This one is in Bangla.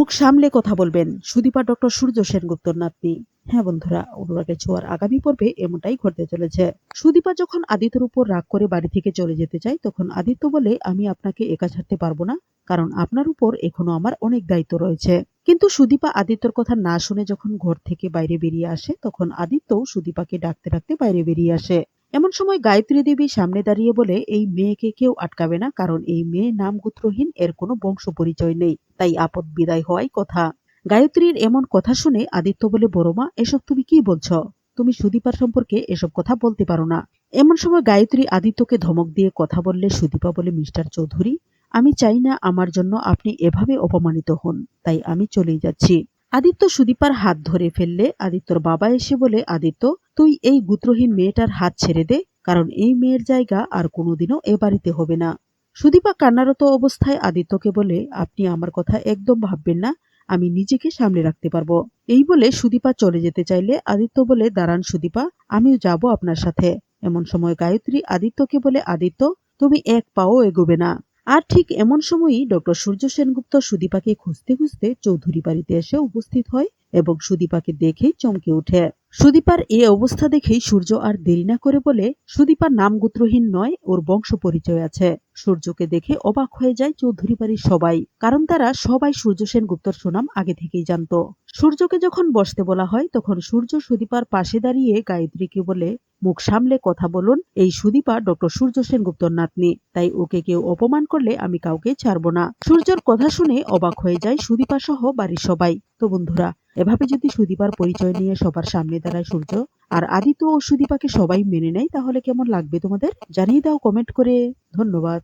মুখ সামলে কথা বলবেন। সুদীপা ডক্টর সূর্য সেনগুপ্তর নাতনি। হ্যাঁ বন্ধুরা, অনুরাগের ছোঁয়ার আগামী পর্বে এমনটাই ঘটতে চলেছে। সুদীপা যখন আদিত্যর উপর রাগ করে বাড়ি থেকে চলে যেতে চায়, তখন আদিত্য বলে, আমি আপনাকে একা ছাড়তে পারব না, কারণ আপনার উপর এখনও আমার অনেক দায়িত্ব রয়েছে। কিন্তু সুদীপা আদিত্যর কথা না শুনে যখন ঘর থেকে বাইরে বেরিয়ে আসে, তখন আদিত্য সুদীপাকে ডাকতে ডাকতে বাইরে বেরিয়ে আসে। এমন সময় গায়ত্রী দেবী সামনে দাঁড়িয়ে বলে, এই মেয়েকে কেউ আটকাবে না, কারণ এই মেয়ে নাম গোত্রহীন এর কোনো বংশ পরিচয় নেই, তাই আপদ বিদায় হওয়াই কথা। গায়ত্রীর এমন কথা শুনে আদিত্য বলে বড়মা এসব তুমি কি বলছো? তুমি সুদীপার সম্পর্কে এসব কথা বলতে পারো না। এমন সময় গায়ত্রী আদিত্যকে ধমক দিয়ে কথা বললে সুদীপা বলে, মিস্টার চৌধুরী, আমি চাই না আমার জন্য আপনি এভাবে অপমানিত হন, তাই আমি চলেই যাচ্ছি। আদিত্য সুদীপার হাত ধরে ফেললে আদিত্যর বাবা এসে বলে, আদিত্য, তুই এই গুত্রহীন মেয়েটার হাত ছেড়ে দে, কারণ এই মেয়ের জায়গা আর কোনোদিনও এ বাড়িতে হবে না। সুদীপা কান্নারত অবস্থায় আদিত্যকে বলে, আপনি আমার কথা একদম ভাববেন না, আমি নিজেকে সামলে রাখতে পারব। এই বলে সুদীপা চলে যেতে চাইলে আদিত্য বলে, দাঁড়ান সুদীপা, আমিও যাব আপনার সাথে। এমন সময় গায়ত্রী আদিত্যকে বলে, আদিত্য, তুমি এক পাও এগোবে না। আর ঠিক এমন সময়ই ডক্টর সূর্য সেনগুপ্ত সুদীপাকে খুঁজতে খুঁজতে চৌধুরী বাড়িতে এসে উপস্থিত হয় এবং সুদীপাকে দেখেই চমকে ওঠে। সুদীপার এ অবস্থা দেখেই সূর্য আর দেরি না করে বলে, সুদীপার নাম গোত্রহীন নয়, ওর বংশ পরিচয় আছে। সূর্যকে দেখে অবাক হয়ে যায় চৌধুরী বাড়ির সবাই, কারণ তারা সবাই সূর্য সেনগুপ্তর সুনাম আগে থেকেই জানতো। সূর্যকে যখন বসতে বলা হয়, তখন সূর্য সুদীপার পাশে দাঁড়িয়ে গায়ত্রীকে বলে মুখ সামলে কথা বলুন এই সুদীপা ডক্টর সূর্য সেনগুপ্তর নাতনি। তাই ওকে কেউ অপমান করলে আমি কাউকে ছাড়ব না। সূর্যর কথা শুনে অবাক হয়ে যায় সুদীপা সহ বাড়ির সবাই। তো বন্ধুরা, এভাবে যদি সুদীপার পরিচয় নিয়ে সবার সামনে দাঁড়ায় সূর্য আর আদিত্য ও সুদীপাকে সবাই মেনে নেয়, তাহলে কেমন লাগবে তোমাদের? জানিয়ে দাও কমেন্ট করে। ধন্যবাদ।